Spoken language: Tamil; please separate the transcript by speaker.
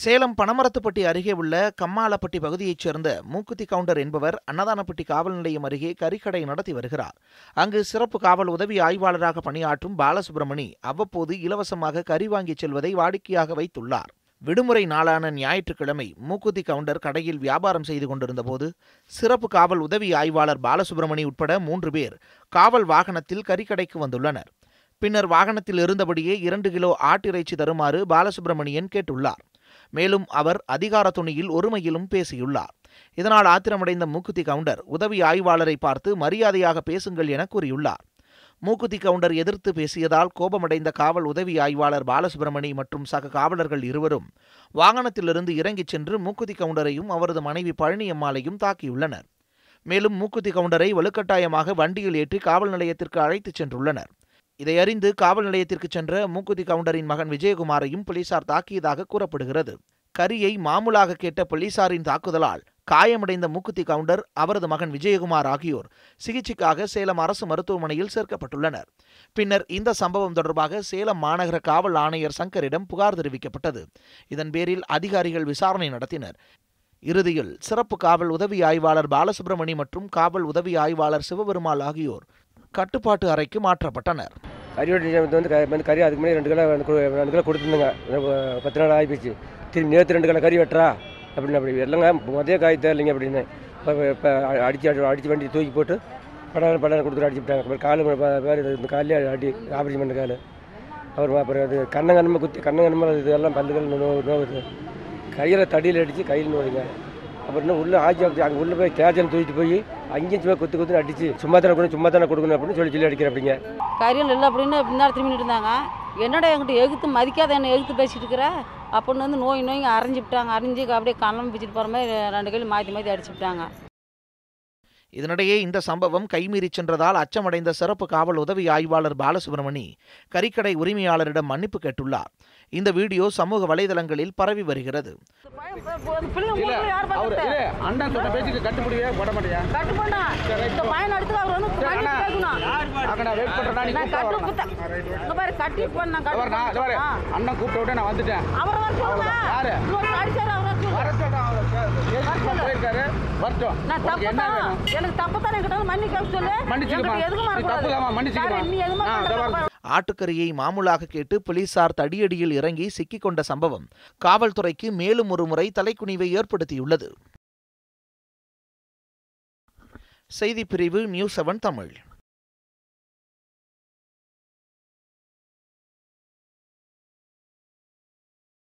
Speaker 1: சேலம் பனமரத்துப்பட்டி அருகே உள்ள கம்மாலப்பட்டி பகுதியைச் சேர்ந்த மூக்குத்தி கவுண்டர் என்பவர் அன்னதானப்பட்டி காவல் நிலையம் அருகே கறிக்கடை நடத்தி வருகிறார். அங்கு சிறப்பு காவல் உதவி ஆய்வாளராக பணியாற்றும் பாலசுப்ரமணி அவ்வப்போது இலவசமாக கறி வாங்கிச் செல்வதை வாடிக்கையாக வைத்துள்ளார். விடுமுறை நாளான ஞாயிற்றுக்கிழமை மூக்குத்தி கவுண்டர் கடையில் வியாபாரம் செய்து கொண்டிருந்தபோது சிறப்பு காவல் உதவி ஆய்வாளர் பாலசுப்ரமணி உட்பட மூன்று பேர் காவல் வாகனத்தில் கறிக்கடைக்கு வந்துள்ளனர். பின்னர் வாகனத்தில் இருந்தபடியே இரண்டு கிலோ ஆட்டிறைச்சி தருமாறு பாலசுப்ரமணியன் கேட்டுள்ளார். மேலும் அவர் அதிகார துணியில் ஒருமையிலும் பேசியுள்ளார். இதனால் ஆத்திரமடைந்த மூக்குத்தி கவுண்டர் உதவி ஆய்வாளரை பார்த்து மரியாதையாக பேசுங்கள் என கூறியுள்ளார். மூக்குத்தி கவுண்டர் எதிர்த்து பேசியதால் கோபமடைந்த காவல் உதவி ஆய்வாளர் பாலசுப்ரமணி மற்றும் சக காவலர்கள் இருவரும் வாகனத்திலிருந்து இறங்கிச் சென்று மூக்குத்தி கவுண்டரையும் அவரது மனைவி பழனியம்மாளையும் தாக்கியுள்ளனர். மேலும் மூக்குத்தி கவுண்டரை வலுக்கட்டாயமாக வண்டியில் ஏற்றி காவல் நிலையத்திற்கு அழைத்துச் சென்றுள்ளனர். இதை அறிந்து காவல் நிலையத்திற்கு சென்ற மூக்குத்தி கவுண்டரின் மகன் விஜயகுமாரையும் போலீசார் தாக்கியதாக கூறப்படுகிறது. கரியை மாமூலாக கேட்ட போலீசாரின் தாக்குதலால் காயமடைந்த மூக்குத்தி கவுண்டர் அவரது மகன் விஜயகுமார் ஆகியோர் சிகிச்சைக்காக சேலம் அரசு மருத்துவமனையில் சேர்க்கப்பட்டுள்ளனர். பின்னர் இந்த சம்பவம் தொடர்பாக சேலம் மாநகர காவல் ஆணையர் சங்கரிடம் புகார் தெரிவிக்கப்பட்டது. இதன் பேரில் அதிகாரிகள் விசாரணை நடத்தினர். இறுதியில் சிறப்பு காவல் உதவி ஆய்வாளர் பாலசுப்ரமணி மற்றும் காவல் உதவி ஆய்வாளர் சிவபெருமாள் ஆகியோர் கட்டுப்பாட்டு அறைக்கு மாற்றப்பட்டனர்.
Speaker 2: கறியோட நிஜாமத்து வந்து வந்து கறி அதுக்கு முன்னாடி ரெண்டு கிலோ ரெண்டு ரெண்டு கிலோ கொடுத்துருந்தேங்க. பத்து நாள் ஆகிப்போச்சு திரும்பி நேற்று ரெண்டு கிலோ கறி வெட்டுறா. அப்படின்னு அப்படி இல்லைங்க மதிய காய் தேவையில்லைங்க அப்படின்னு. இப்போ இப்போ அடிச்சு அடி அடிச்சு வண்டி தூக்கி போட்டு படம் படம் கொடுத்துட்டு அடிச்சு விட்டாங்க. அப்புறம் காலு பேர் இது இந்த காலையே அடி ஆபரேஷன் பண்ண காலு. அப்புறம் அப்புறம் அது கண்ணங்கண்ணமாக குத்தி கண்ணங்கண்ணமாக இது எல்லாம் பல்லுகள் நோ நோவுது. கையில் தடியில் அடித்து கையில் நோவுங்க அப்புறம் இன்னும் உள்ள ஆட்சி அங்கே உள்ளே போய் கேஜன் தூக்கிட்டு போய் அங்கேயும் சும்மா குத்து குத்து அடிச்சு சும்மா தானே கொடுக்கணும் சும்மா தானே கொடுக்கணும் அப்படின்னு சொல்லி சொல்லி அடிக்கிற அப்படிங்க.
Speaker 3: கரியல் இல்லை அப்படின்னு பின்னாடி திரும்பிட்டு இருந்தாங்க என்னடா என்கிட்ட எகுத்து மதிக்காத என்ன எகுத்து பேசிட்டு இருக்கிற? அப்படின்னு வந்து நோய் நோய் அரைஞ்சி விட்டாங்க அரைஞ்சு அப்படியே கண்ணம் பிச்சுட்டு போகிற மாதிரி ரெண்டு கையில் மாற்றி மாற்றி அடிச்சு விட்டாங்க
Speaker 1: இதனிடையே இந்த சம்பவம் கைமீறிச் சென்றதால் அச்சமடைந்த சிறப்பு காவல் உதவி ஆய்வாளர் பாலசுப்ரமணி கறிக்கடை உரிமையாளரிடம் மன்னிப்பு கேட்டுள்ளார். இந்த வீடியோ சமூக வலைதளங்களில் பரவி வருகிறது.
Speaker 4: அண்ணன் சொன்ன பேச்சுக்கு கட்டுப்படியே வரட்டும். உனக்கு என்ன வேணும்?
Speaker 3: எனக்கு தப்பு தானே கிட்ட மன்னிக்க சொல்லு.
Speaker 4: மன்னிச்சுக்கமா நீ தப்பு இல்லாம மன்னிச்சுக்கமா
Speaker 3: நீ எதுவுமே
Speaker 4: ஆ, இதோ
Speaker 3: பண்ணல.
Speaker 4: பாரு.
Speaker 1: ஆட்டுக்கறியை மாமூலாக கேட்டு போலீசார் தடியடியில் இறங்கி சிக்கிக்கொண்ட சம்பவம் காவல்துறைக்கு மேலும் ஒரு முறை தலைக்குனிவை ஏற்படுத்தியுள்ளது. செய்திப் பிரிவு நியூஸ் செவன் தமிழ்.